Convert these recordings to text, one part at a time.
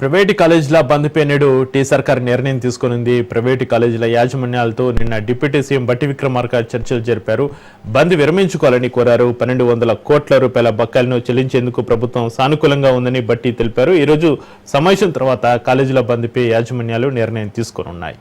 Private కాలేజీల బంద్పై నేడు tea సర్కార్ నిర్ణయం తీసుకునింది. ప్రైవేటు కాలేజీల యాజమాన్యాలతో నిన్న డిప్యూటీ సీఎం బట్టి విక్రమార్క చర్చలు జరిపారు. బంద్ విరమించుకోవాలని కోరారు. పన్నెండు వందల కోట్ల రూపాయల బకాయిలను చెల్లించేందుకు ప్రభుత్వం సానుకూలంగా ఉందని బట్టి తెలిపారు. ఈరోజు సమావేశం తర్వాత కాలేజీల బంద్పై యాజమాన్యాలు నిర్ణయం తీసుకోనున్నాయి.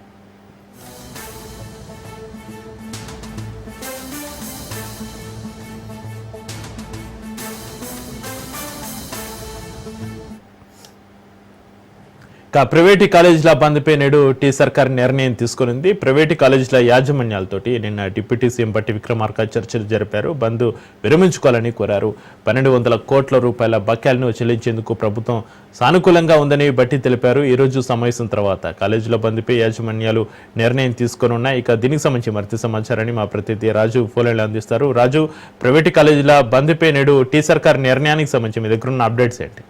ప్రైవేటు కాలేజీల బంద్పై నేడు టీ సర్కార్ నిర్ణయం తీసుకునింది. ప్రైవేటు కాలేజీల యాజమాన్యాలతోటి నిన్న డిప్యూటీ సీఎం బట్టి విక్రమార్క చర్చలు జరిపారు. బంద్ విరమించుకోవాలని కోరారు. పన్నెండు వందల కోట్ల రూపాయల బకాయిలను చెల్లించేందుకు ప్రభుత్వం సానుకూలంగా ఉందని బట్టి తెలిపారు. ఈరోజు సమావేశం తర్వాత కాలేజీల బంద్పై యాజమాన్యాలు నిర్ణయం తీసుకునున్నాయి ఇక దీనికి సంబంధించి మరింత సమాచారాన్ని మా ప్రతినిధి రాజు ఫోలేళ్ళు అందిస్తారు. రాజు ప్రైవేటు కాలేజీల బంద్పై నేడు టీ సర్కార్ నిర్ణయానికి సంబంధించి మీ దగ్గర ఉన్న అప్డేట్స్ ఏంటి?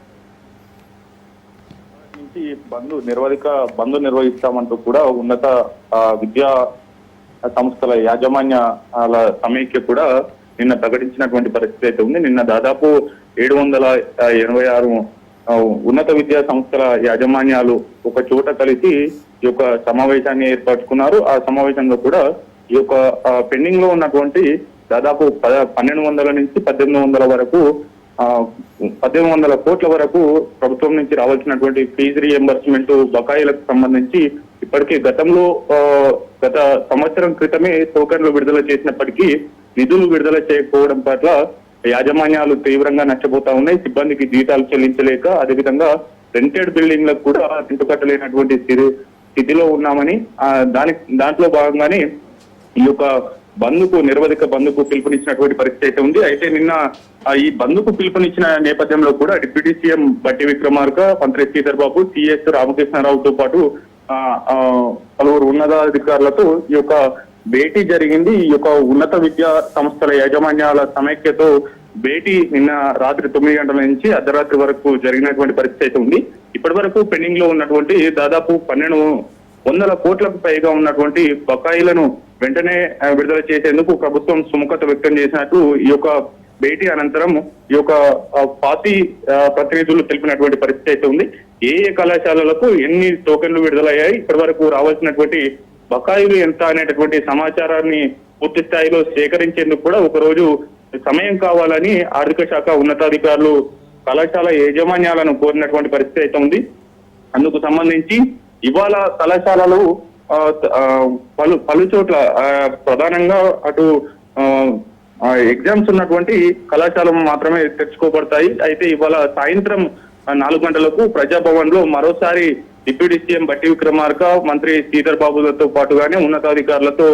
బంద్ నిర్వధిక బంద్ నిర్వహిస్తామంటూ కూడా ఉన్నత ఆ, విద్యా సంస్థల యాజమాన్యాల సమైక్య కూడా నిన్న ప్రకటించినటువంటి పరిస్థితి అయితే ఉంది. నిన్న దాదాపు ఏడు వందల ఎనభై ఆరు ఉన్నత విద్యా సంస్థల యాజమాన్యాలు ఒక చోట కలిసి ఈ యొక్క సమావేశాన్ని ఏర్పరచుకున్నారు. ఆ సమావేశంలో కూడా ఈ యొక్క పెండింగ్లో ఉన్నటువంటి దాదాపు పద పన్నెండు వందల నుంచి పద్దెనిమిది వందల వరకు పద్దెనిమిది వందల కోట్ల వరకు ప్రభుత్వం నుంచి రావాల్సినటువంటి ఫీజు రియంబర్స్మెంట్ బకాయిలకు సంబంధించి ఇప్పటికీ గతంలో గత సంవత్సరం క్రితమే టోకన్లు విడుదల చేసినప్పటికీ నిధులు విడుదల చేయకపోవడం పట్ల యాజమాన్యాలు తీవ్రంగా నష్టపోతా ఉన్నాయి. సిబ్బందికి జీతాలు చెల్లించలేక అదేవిధంగా రెంటెడ్ బిల్డింగ్లకు కూడా ఇంటుకట్టలేనటువంటి కట్టలేనటువంటి స్థితిలో ఉన్నామని దాని దాంట్లో భాగంగానే ఈ యొక్క బంద్కు నిరవధిక బంద్కు పిలుపునిచ్చినటువంటి పరిస్థితి అయితే ఉంది. అయితే నిన్న ఈ బంద్కు పిలుపునిచ్చిన నేపథ్యంలో కూడా డిప్యూటీ సీఎం బట్టి విక్రమార్క మంత్రి శ్రీధర్ బాబు సిఎస్ రామకృష్ణారావుతో పాటు పలువురు ఉన్నతాధికారులతో ఈ యొక్క భేటీ జరిగింది. ఈ యొక్క ఉన్నత విద్యా సంస్థల యాజమాన్యాల సమైక్యతో భేటీ నిన్న రాత్రి తొమ్మిది గంటల నుంచి అర్ధరాత్రి వరకు జరిగినటువంటి పరిస్థితి అయితే ఉంది. ఇప్పటి వరకు పెండింగ్లో ఉన్నటువంటి దాదాపు పన్నెండు వందల కోట్లకు పైగా ఉన్నటువంటి బకాయిలను వెంటనే విడుదల చేసేందుకు ప్రభుత్వం సుముఖత వ్యక్తం చేసినట్టు ఈ యొక్క భేటీ అనంతరం ఈ యొక్క పార్టీ ప్రతినిధులు తెలిపినటువంటి పరిస్థితి అయితే ఉంది. ఏ ఏ కళాశాలలకు ఎన్ని టోకెన్లు విడుదలయ్యాయి ఇప్పటి వరకు రావాల్సినటువంటి బకాయిలు ఎంత అనేటటువంటి సమాచారాన్ని పూర్తి స్థాయిలో సేకరించేందుకు కూడా ఒకరోజు సమయం కావాలని ఆర్థిక శాఖ ఉన్నతాధికారులు కళాశాల యాజమాన్యాలను కోరినటువంటి పరిస్థితి అయితే ఉంది. అందుకు సంబంధించి ఇవాళ కళాశాలలు పలు పలు చోట్ల ప్రధానంగా అటు ఎగ్జామ్స్ ఉన్నటువంటి కళాశాలలు మాత్రమే తెచ్చుకోబడతాయి. అయితే ఇవాళ సాయంత్రం నాలుగు గంటలకు ప్రజాభవన్లో మరోసారి డిప్యూటీ సీఎం బట్టి విక్రమార్క మంత్రి శ్రీధర్ బాబులతో పాటుగానే ఉన్నతాధికారులతో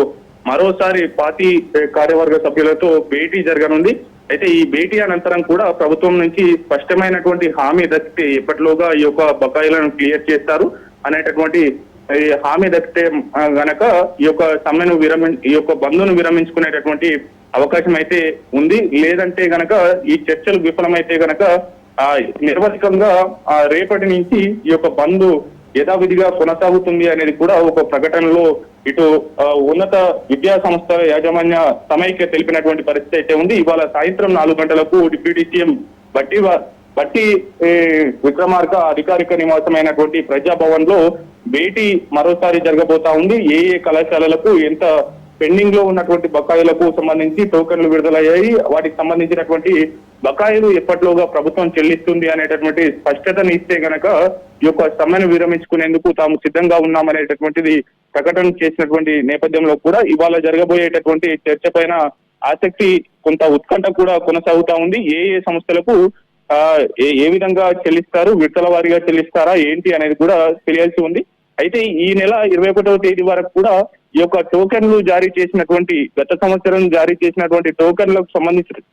మరోసారి పార్టీ కార్యవర్గ సభ్యులతో భేటీ జరగనుంది. అయితే ఈ భేటీ అనంతరం కూడా ప్రభుత్వం నుంచి స్పష్టమైనటువంటి హామీ దక్కితే ఎప్పటిలోగా ఈ యొక్క బకాయిలను క్లియర్ చేస్తారు. అనేటటువంటి హామీ దక్కితే గనక ఈ యొక్క సమ్మెను విరమి ఈ యొక్క బంధును విరమించుకునేటటువంటి అవకాశం అయితే ఉంది. లేదంటే గనక ఈ చర్చలు విఫలమైతే గనక ఆ నిర్వధికంగా ఆ రేపటి నుంచి ఈ యొక్క బంధు యథావిధిగా కొనసాగుతుంది అనేది కూడా ఒక ప్రకటనలో ఇటు ఉన్నత విద్యా సంస్థల యాజమాన్య సమైక్య తెలిపినటువంటి పరిస్థితి అయితే ఉంది. ఇవాళ సాయంత్రం నాలుగు గంటలకు డిప్యూటీ సీఎం బట్టి బట్టి విక్రమార్క అధికారిక నివాసమైనటువంటి ప్రజాభవన్లో భేటీ మరోసారి జరగబోతా ఉంది. ఏ ఏ కళాశాలలకు ఎంత పెండింగ్లో ఉన్నటువంటి బకాయిలకు సంబంధించి టోకన్లు విడుదలయ్యాయి. వాటికి సంబంధించినటువంటి బకాయిలు ఎప్పటిలోగా ప్రభుత్వం చెల్లిస్తుంది అనేటటువంటి స్పష్టతను ఇస్తే గనక ఈ యొక్క సమ్మెను విరమించుకునేందుకు తాము సిద్ధంగా ఉన్నామనేటటువంటిది ప్రకటన చేసినటువంటి నేపథ్యంలో కూడా ఇవాళ జరగబోయేటటువంటి చర్చ పైన ఆసక్తి కొంత ఉత్కంఠ కూడా కొనసాగుతా ఉంది. ఏ ఏ సంస్థలకు ఏ ఏ విధంగా చెల్లిస్తారు విడతల వారీగా చెల్లిస్తారా ఏంటి అనేది కూడా తెలియాల్సి ఉంది. అయితే ఈ నెల ఇరవై ఒకటవ తేదీ వరకు కూడా ఈ యొక్క టోకెన్లు జారీ చేసినటువంటి గత సంవత్సరం జారీ చేసినటువంటి టోకెన్లకు సంబంధించి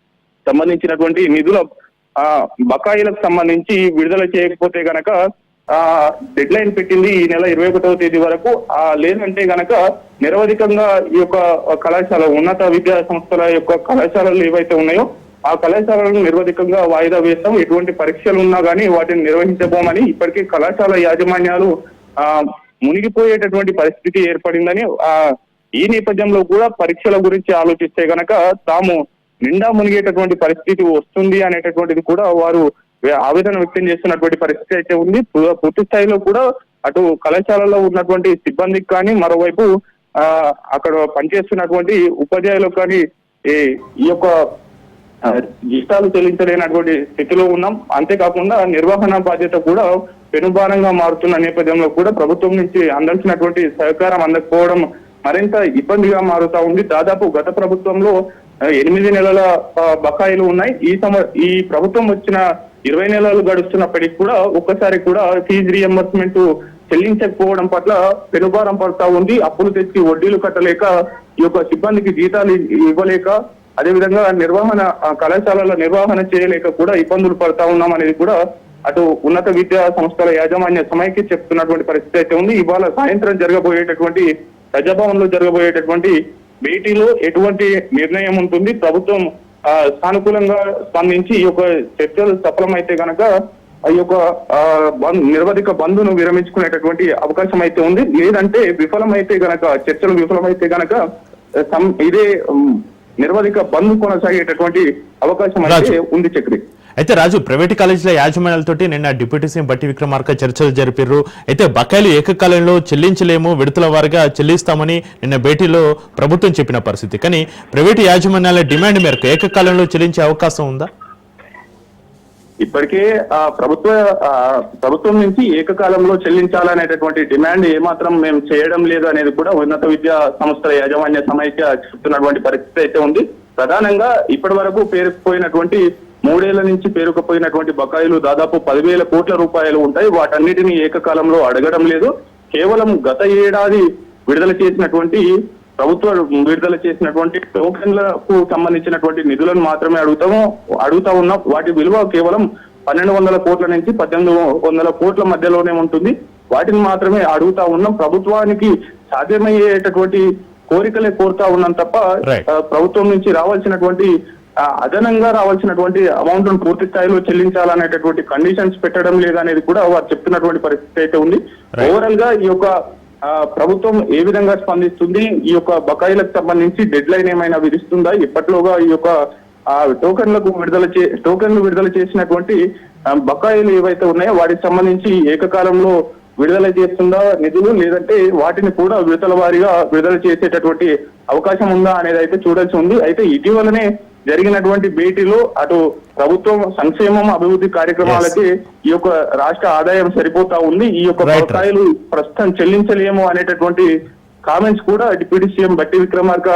సంబంధించినటువంటి నిధుల ఆ బకాయిలకు సంబంధించి విడుదల చేయకపోతే గనక ఆ డెడ్ లైన్ పెట్టింది ఈ నెల ఇరవై ఒకటవ తేదీ వరకు. ఆ లేదంటే గనక నిరవధికంగా ఈ యొక్క కళాశాల ఉన్నత విద్యా సంస్థల యొక్క కళాశాలలు ఏవైతే ఉన్నాయో ఆ కళాశాలను నిర్వధికంగా వాయిదా వేస్తాం. ఎటువంటి పరీక్షలు ఉన్నా గానీ వాటిని నిర్వహించబోమని ఇప్పటికే కళాశాల యాజమాన్యాలు ఆ మునిగిపోయేటటువంటి పరిస్థితి ఏర్పడిందని ఆ ఈ నేపథ్యంలో కూడా పరీక్షల గురించి ఆలోచిస్తే గనక తాము నిండా మునిగేటటువంటి పరిస్థితి వస్తుంది అనేటటువంటిది కూడా వారు ఆవేదన వ్యక్తం చేస్తున్నటువంటి పరిస్థితి అయితే ఉంది. పూర్తి స్థాయిలో కూడా అటు కళాశాలలో ఉన్నటువంటి సిబ్బందికి కానీ మరోవైపు ఆ అక్కడ పనిచేస్తున్నటువంటి ఉపాధ్యాయులకు కానీ ఈ ఈ యొక్క జీతాలు చెల్లించలేనటువంటి స్థితిలో ఉన్నాం. అంతేకాకుండా నిర్వహణ బాధ్యత కూడా పెనుభారంగా మారుతున్న నేపథ్యంలో కూడా ప్రభుత్వం నుంచి అందాల్సినటువంటి సహకారం అందకపోవడం మరింత ఇబ్బందిగా మారుతా ఉంది. దాదాపు గత ప్రభుత్వంలో ఎనిమిది నెలల బకాయిలు ఉన్నాయి. ఈ సమ ఈ ప్రభుత్వం వచ్చిన ఇరవై నెలలు గడుస్తున్నప్పటికీ కూడా ఒక్కసారి కూడా ఫీజు రియంబర్స్మెంట్ చెల్లించకపోవడం పట్ల పెనుభారం పడతా ఉంది. అప్పులు తెచ్చి వడ్డీలు కట్టలేక ఈ యొక్క సిబ్బందికి జీతాలు ఇవ్వలేక అదేవిధంగా నిర్వహణ కళాశాలల నిర్వహణ చేయలేక కూడా ఇబ్బందులు పడతా ఉన్నాం అనేది కూడా అటు ఉన్నత విద్యా సంస్థల యాజమాన్య సమైక్య చెప్తున్నటువంటి పరిస్థితి అయితే ఉంది. ఇవాళ సాయంత్రం జరగబోయేటటువంటి ప్రజాభవన్లో జరగబోయేటటువంటి భేటీలో ఎటువంటి నిర్ణయం ఉంటుంది. ప్రభుత్వం సానుకూలంగా స్పందించి ఈ యొక్క చర్చలు సఫలమైతే గనక ఈ యొక్క నిరవధిక బంధును విరమించుకునేటటువంటి అవకాశం అయితే ఉంది. లేదంటే విఫలమైతే గనక చర్చలు విఫలమైతే గనక ఇదే నిరవధిక బంద్ కొనసాగేటటువంటి అవకాశం అయితే. ఉంది చక్రి. అయితే రాజు ప్రైవేట్ కాలేజీల యాజమాన్యాలతోటి నిన్న డిప్యూటీ సీఎం బట్టి విక్రమార్క చర్చలు జరిపారు అయితే బకాయిలు ఏకకాలంలో చెల్లించలేము విడతల వారిగా చెల్లిస్తామని నిన్న భేటీలో ప్రభుత్వం చెప్పిన పరిస్థితి. కానీ ప్రైవేటు యాజమాన్యాల డిమాండ్ మేరకు ఏకకాలంలో చెల్లించే అవకాశం ఉందా? ఇప్పటికే ఆ ప్రభుత్వ ప్రభుత్వం నుంచి ఏకకాలంలో చెల్లించాలనేటటువంటి డిమాండ్ ఏమాత్రం మేము చేయడం లేదు అనేది కూడా ఉన్నత విద్యా సంస్థల యాజమాన్య సమైక్య చెప్తున్నటువంటి పరిస్థితి అయితే ఉంది. ప్రధానంగా ఇప్పటి వరకు పేరుకుపోయినటువంటి మూడేళ్ళ నుంచి పేరుకుపోయినటువంటి బకాయిలు దాదాపు పదివేల కోట్ల రూపాయలు ఉంటాయి. వాటన్నిటిని ఏకకాలంలో అడగడం లేదు. కేవలం గత ఏడాది విడుదల చేసినటువంటి ప్రభుత్వం విడుదల చేసినటువంటి టోకెన్లకు సంబంధించినటువంటి నిధులను మాత్రమే అడుగుతాము అడుగుతా ఉన్నాం వాటి విలువ కేవలం పన్నెండు వందల కోట్ల నుంచి పద్దెనిమిది వందల కోట్ల మధ్యలోనే ఉంటుంది. వాటిని మాత్రమే అడుగుతా ఉన్నాం. ప్రభుత్వానికి సాధ్యమయ్యేటటువంటి కోరికలే కోరుతా ఉన్నాం తప్ప ప్రభుత్వం నుంచి రావాల్సినటువంటి అదనంగా రావాల్సినటువంటి అమౌంట్ను పూర్తి స్థాయిలో చెల్లించాలనేటటువంటి కండిషన్స్ పెట్టడం లేదనేది కూడా వారు చెప్తున్నటువంటి పరిస్థితి అయితే ఉంది. ఓవరాల్గా ఈ యొక్క ప్రభుత్వం ఏ విధంగా స్పందిస్తుంది? ఈ యొక్క బకాయిలకు సంబంధించి డెడ్ లైన్ ఏమైనా విధిస్తుందా? ఇప్పట్లోగా ఈ యొక్క టోకెన్లకు విడుదల చే టోకెన్లు విడుదల చేసినటువంటి బకాయిలు ఏవైతే ఉన్నాయో వాటికి సంబంధించి ఏకకాలంలో విడుదల చేస్తుందా నిధులు? లేదంటే వాటిని కూడా విడతల వారీగా విడుదల చేసేటటువంటి అవకాశం ఉందా అనేది అయితే చూడాల్సి ఉంది. అయితే ఇటీవలనే జరిగినటువంటి భేటీలో అటు ప్రభుత్వం సంక్షేమం అభివృద్ధి కార్యక్రమాలకి ఈ యొక్క రాష్ట్ర ఆదాయం సరిపోతా ఉంది. ఈ యొక్క. బకాయిలు ప్రస్తుతం చెల్లించలేము అనేటటువంటి కామెంట్స్ కూడా డిప్యూటీ సీఎం బట్టి విక్రమార్క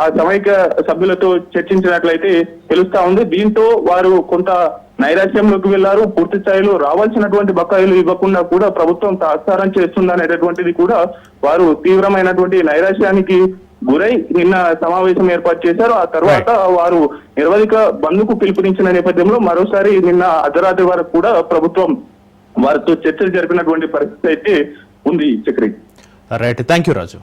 ఆ సమైక్య సభ్యులతో చర్చించినట్లయితే తెలుస్తా ఉంది. దీంతో వారు కొంత నైరాశ్యంలోకి వెళ్ళారు పూర్తి స్థాయిలో రావాల్సినటువంటి బకాయిలు ఇవ్వకుండా కూడా ప్రభుత్వం తాత్సారం చేస్తుంది అనేటటువంటిది కూడా వారు తీవ్రమైనటువంటి నైరాశ్యానికి గురై నిన్న సమావేశం ఏర్పాటు చేశారు. ఆ తర్వాత వారు నిర్వధిక బంద్కు పిలుపునిచ్చిన నేపథ్యంలో మరోసారి నిన్న అర్ధరాత్రి వరకు కూడా ప్రభుత్వం వారితో చర్చలు జరిపినటువంటి పరిస్థితి అయితే ఉంది Chakri. Right thank you Raju